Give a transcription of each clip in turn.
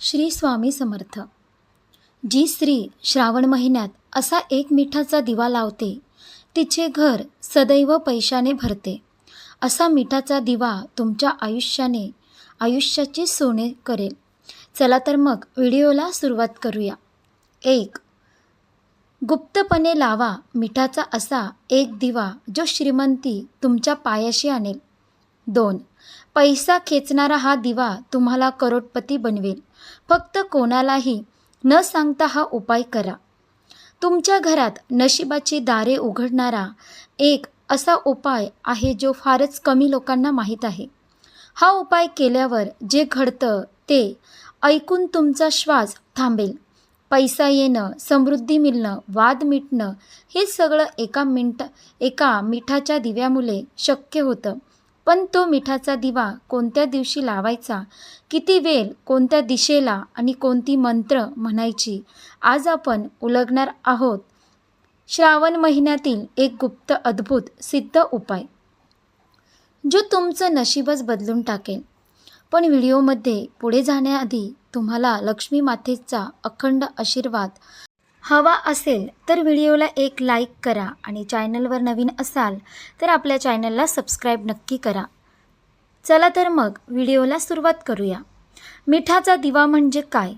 श्री स्वामी समर्थ. जी स्त्री श्रावण महिन्यात असा एक मिठाचा दिवा लावते तिचे घर सदैव पैशाने भरते. असा मिठाचा दिवा तुमच्या आयुष्याने आयुष्याची सोने करेल. चला तर मग व्हिडिओला सुरुवात करूया. एक गुप्तपणे लावा मिठाचा असा एक दिवा जो श्रीमंती तुमच्या पायाशी आणेल. दोन. पैसा खेचणारा हा दिवा तुम्हाला करोडपती बनवेल. फक्त कोणालाही न सांगता हा उपाय करा. तुमच्या घरात नशिबाची दारे उघडणारा एक असा उपाय आहे जो फारच कमी लोकांना माहीत आहे. हा उपाय केल्यावर जे घडतं ते ऐकून तुमचा श्वास थांबेल. पैसा येणं समृद्धी मिळणं वाद मिटणं हे सगळं एका मिनट एका मिठाच्या दिव्यामुळे शक्य होतं. पण तो मिठाचा दिवा कोणत्या दिवशी लावायचा किती वेळ कोणत्या दिशेला आणि कोणती मंत्र म्हणायची आज आपण उलगणार आहोत. श्रावण महिन्यातील एक गुप्त अद्भुत सिद्ध उपाय. जो तुमचं नशीबच बदलून टाकेल. पण व्हिडिओमध्ये पुढे जाण्याआधी तुम्हाला लक्ष्मी मातेचा अखंड आशीर्वाद हवा असेल तर व्हिडिओला एक लाईक करा आणि चॅनलवर नवीन असाल तर आपल्या चॅनलला सबस्क्राईब नक्की करा. चला तर मग व्हिडिओला सुरुवात करूया. मिठाचा दिवा म्हणजे काय?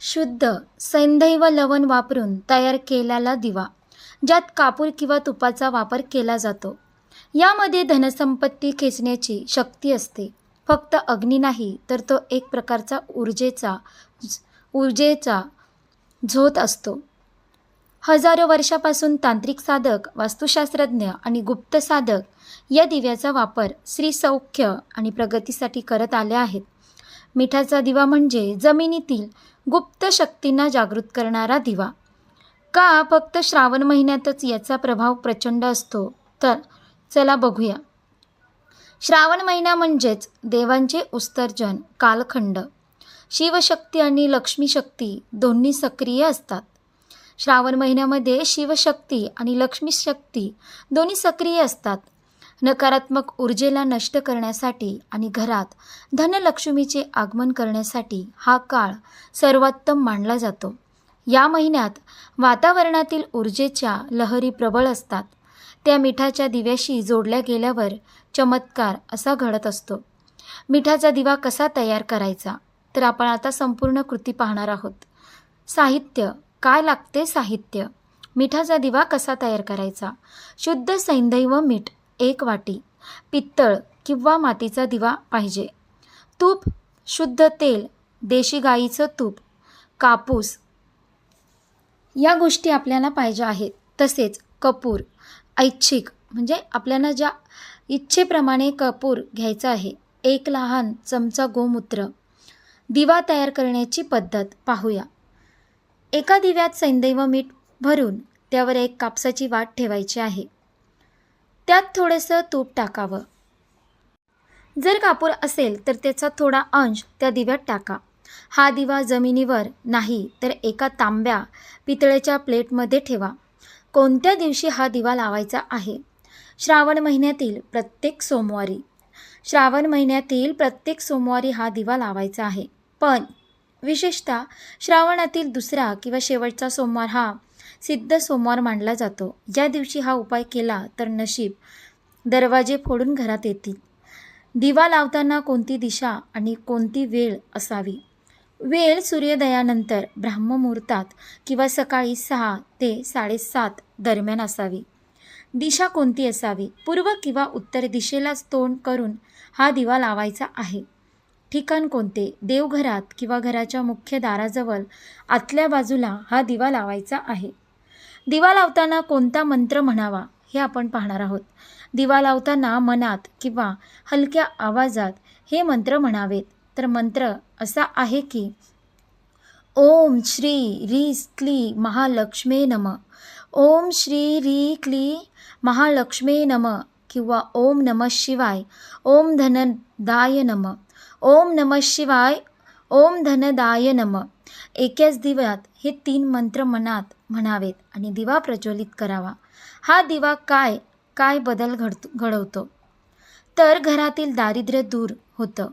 शुद्ध सैंधव लवण वापरून तयार केलेला दिवा ज्यात कापूर किंवा तुपाचा वापर केला जातो. यामध्ये धनसंपत्ती खेचण्याची शक्ती असते. फक्त अग्नी नाही तर तो एक प्रकारचा ऊर्जेचा ऊर्जेचा झोत असतो. हजारो वर्षापासून तांत्रिक साधक वास्तुशास्त्रज्ञ आणि गुप्त साधक या दिव्याचा वापर श्री सौख्य आणि प्रगतीसाठी करत आले आहेत. मिठाचा दिवा म्हणजे जमिनीतील गुप्त शक्तींना जागृत करणारा दिवा. का फक्त श्रावण महिन्यातच याचा प्रभाव प्रचंड असतो? तर चला बघूया. श्रावण महिना म्हणजेच देवांचे उत्सर्जन कालखंड. शिवशक्ती आणि लक्ष्मीशक्ती दोन्ही सक्रिय असतात. श्रावण महिन्यामध्ये शिवशक्ती आणि लक्ष्मी शक्ती दोन्ही सक्रिय असतात. नकारात्मक ऊर्जेला नष्ट करण्यासाठी आणि घरात धनलक्ष्मीचे आगमन करण्यासाठी हा काळ सर्वोत्तम मानला जातो. या महिन्यात वातावरणातील ऊर्जेच्या लहरी प्रबळ असतात. त्या मिठाच्या दिव्याशी जोडल्या गेल्यावर चमत्कार असा घडत असतो. मिठाचा दिवा कसा तयार करायचा? तर आपण आता संपूर्ण कृती पाहणार आहोत. साहित्य. काय लागते साहित्य? मिठाचा दिवा कसा तयार करायचा? शुद्ध सैंदैव मीठ एक वाटी. पित्तळ किंवा मातीचा दिवा पाहिजे. तूप. शुद्ध तेल. देशी गाईचं तूप. कापूस. या गोष्टी आपल्याला पाहिजे आहेत. तसेच कपूर. ऐच्छिक. म्हणजे आपल्याला ज्या इच्छेप्रमाणे कपूर घ्यायचा आहे. एक लहान चमचा गोमूत्र. दिवा तयार करण्याची पद्धत पाहूया. एका दिव्यात सैंदैव मीठ भरून त्यावर एक कापसाची वाट ठेवायची आहे. त्यात थोडंसं तूप टाकावं. जर कापूर असेल तर त्याचा थोडा अंश त्या दिव्यात टाका. हा दिवा जमिनीवर नाही तर एका तांब्या पितळेच्या प्लेटमध्ये ठेवा. कोणत्या दिवशी हा दिवा लावायचा आहे? श्रावण महिन्यातील प्रत्येक सोमवारी. श्रावण महिन्यातील प्रत्येक सोमवारी हा दिवा लावायचा आहे. पण विशेषतः श्रावणातील दुसरा किंवा शेवटचा सोमवार हा सिद्ध सोमवार मानला जातो. ज्या दिवशी हा उपाय केला तर नशीब दरवाजे फोडून घरात येतील. दिवा लावताना कोणती दिशा आणि कोणती वेळ असावी? वेळ सूर्योदयानंतर ब्राह्ममुहूर्तात किंवा सकाळी सहा ते साडेसात दरम्यान असावी. दिशा कोणती असावी? पूर्व किंवा उत्तर दिशेलाच तोंड करून हा दिवा लावायचा आहे. ठिकाण कोणते? देवघरात किंवा घराच्या मुख्य दाराजवळ आतल्या बाजूला हा दिवा लावायचा आहे. दिवा लावताना कोणता मंत्र म्हणावा हे आपण पाहणार आहोत. दिवा लावताना मनात किंवा हलक्या आवाजात हे मंत्र म्हणावेत. तर मंत्र असा आहे की ओम श्री री क्ली महालक्ष्मे नम. ओम श्री री क्ली महालक्ष्मे नम किंवा ओम नम शिवाय ओम धनदाय नम. ओम नम शिवाय ओम धनदाय नम. एकाच दिव्यात हे तीन मंत्र मनात म्हणावेत आणि दिवा प्रज्वलित करावा. हा दिवा काय काय बदल घडतो घडवतो? तर घरातील दारिद्र्य दूर होतं.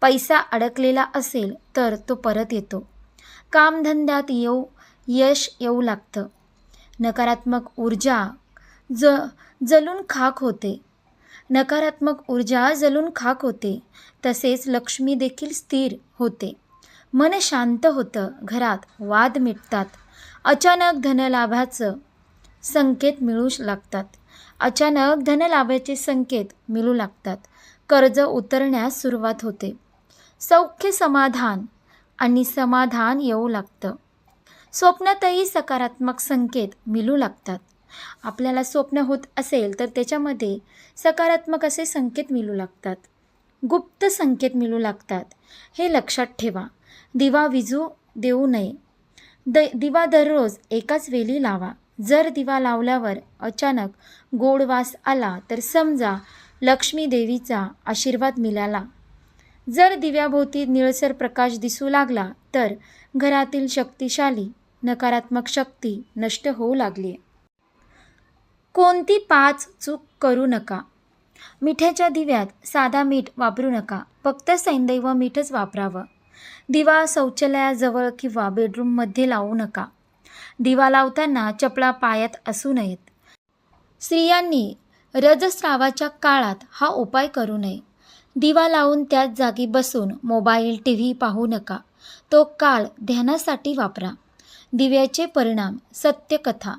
पैसा अडकलेला असेल तर तो परत येतो. कामधंद्यात येऊ यश येऊ लागतं. नकारात्मक ऊर्जा ज जलून खाक होते. नकारात्मक ऊर्जा जलून खाक होते. तसेच लक्ष्मी देखील स्थिर होते. मन शांत होतं. घरात वाद मिटतात. अचानक धनलाभाचं संकेत मिळू लागतात. अचानक धनलाभाचे संकेत मिळू लागतात. कर्ज उतरण्यास सुरुवात होते. सौख्य समाधान आणि समाधान येऊ लागतं. स्वप्नातही सकारात्मक संकेत मिळू लागतात. आपल्याला स्वप्न होत असेल तर त्याच्यामध्ये सकारात्मक असे संकेत मिळू लागतात. गुप्त संकेत मिळू लागतात. हे लक्षात ठेवा. दिवा विजू देऊ नये. द दिवा दररोज एकाच वेळी लावा. जर दिवा लावल्यावर अचानक गोड वास आला तर समजा लक्ष्मी देवीचा आशीर्वाद मिळाला. जर दिव्याभोवती निळसर प्रकाश दिसू लागला तर घरातील शक्तिशाली नकारात्मक शक्ती नष्ट होऊ लागली कोणती पाच चूक करू नका. मिठाच्या दिव्यात साधा मीठ वापरू नका. फक्त सैंदैव मीठच वापरावं. दिवा शौचालयाजवळ किंवा बेडरूममध्ये लावू नका. दिवा लावताना चपला पायात असू नयेत. स्त्रियांनी रजस्रावाच्या काळात हा उपाय करू नये. दिवा लावून त्याच जागी बसून मोबाईल टी व्ही पाहू नका. तो काळ ध्यानासाठी वापरा. दिव्याचे परिणाम सत्यकथा.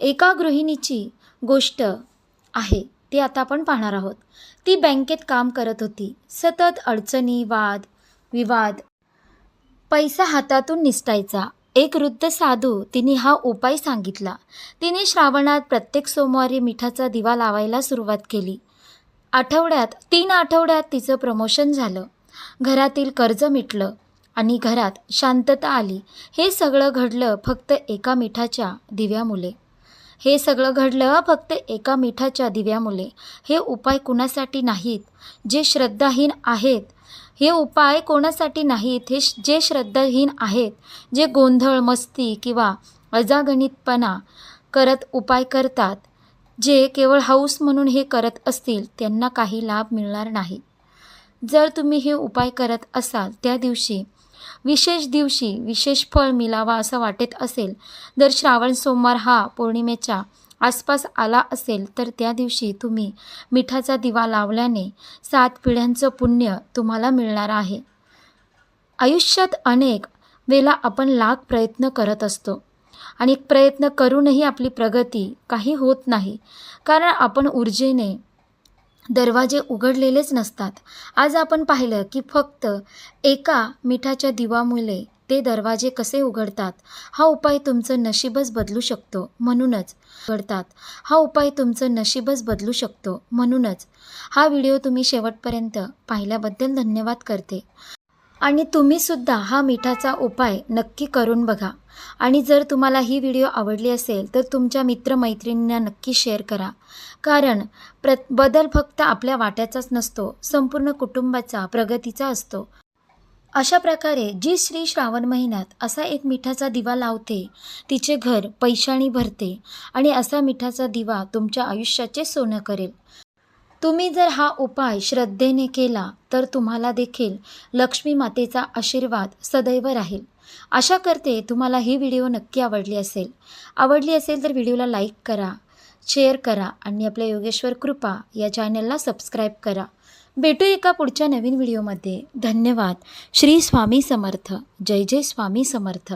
एका गृहिणीची गोष्ट आहे ती आता आपण पाहणार आहोत. ती बँकेत काम करत होती. सतत अडचणी वाद विवाद. पैसा हातातून निसटायचा. एक वृद्ध साधू तिने हा उपाय सांगितला. तिने श्रावणात प्रत्येक सोमवारी मिठाचा दिवा लावायला सुरुवात केली. आठवड्यात तीन आठवड्यात तिचं प्रमोशन झालं. घरातील कर्ज मिटलं आणि घरात शांतता आली. हे सगळं घडलं फक्त एका मिठाच्या दिव्यामुळे. हे सगळं घडलं फक्त एका मिठाच्या दिव्यामुळे हे उपाय कुणासाठी नाहीत? जे श्रद्धाहीन आहेत. हे उपाय कोणासाठी नाहीत? हे श- जे श्रद्धाहीन आहेत. जे गोंधळ मस्ती किंवा अजागणितपणा करत उपाय करतात. जे केवळ हौस म्हणून हे करत असतील त्यांना काही लाभ मिळणार नाही. जर तुम्ही हे उपाय करत असाल त्या दिवशी विशेष दिवशी विशेष फळ मिळावा असं वाटत असेल. जर श्रावण सोमवार हा पौर्णिमेच्या आसपास आला असेल तर त्या दिवशी तुम्ही मिठाचा दिवा लावल्याने सात पिढ्यांचं पुण्य तुम्हाला मिळणार आहे. आयुष्यात अनेक वेळा आपण लाख प्रयत्न करत असतो. आणि प्रयत्न करूनही आपली प्रगती काही होत नाही. कारण आपण ऊर्जेने दरवाजे उघडलेलेच नसतात. आज आपण पाहिलं की फक्त एका मिठाच्या दिवामुळे ते दरवाजे कसे उघडतात हा उपाय तुमचं नशीबच बदलू शकतो म्हणूनच उघडतात. हा उपाय तुमचं नशीबच बदलू शकतो म्हणूनच. हा व्हिडिओ तुम्ही शेवटपर्यंत पाहिल्याबद्दल धन्यवाद करते. आणि तुम्हीसुद्धा हा मिठाचा उपाय नक्की करून बघा. आणि जर तुम्हाला ही व्हिडिओ आवडली असेल तर तुमच्या मित्रमैत्रिणींना नक्की शेअर करा. कारण प्र बदल फक्त आपल्या वाट्याचाच नसतो संपूर्ण कुटुंबाचा प्रगतीचा असतो. अशा प्रकारे जी श्री श्रावण महिन्यात असा एक मिठाचा दिवा लावते तिचे घर पैशाणी भरते आणि असा मिठाचा दिवा तुमच्या आयुष्याचे सोनं करेल. तुम्ही जर हा उपाय श्रद्धेने केला तर तुम्हाला देखील लक्ष्मी मातेचा आशीर्वाद सदैव राहील. आशा करते तुम्हाला ही व्हिडिओ नक्की आवडली असेल. आवडली असेल तर व्हिडिओला लाईक करा शेअर करा आणि आपल्या योगेश्वर कृपा या चॅनलला सबस्क्राईब करा. भेटू एका पुढच्या नवीन व्हिडिओमध्ये. धन्यवाद. श्री स्वामी समर्थ. जय जय स्वामी समर्थ.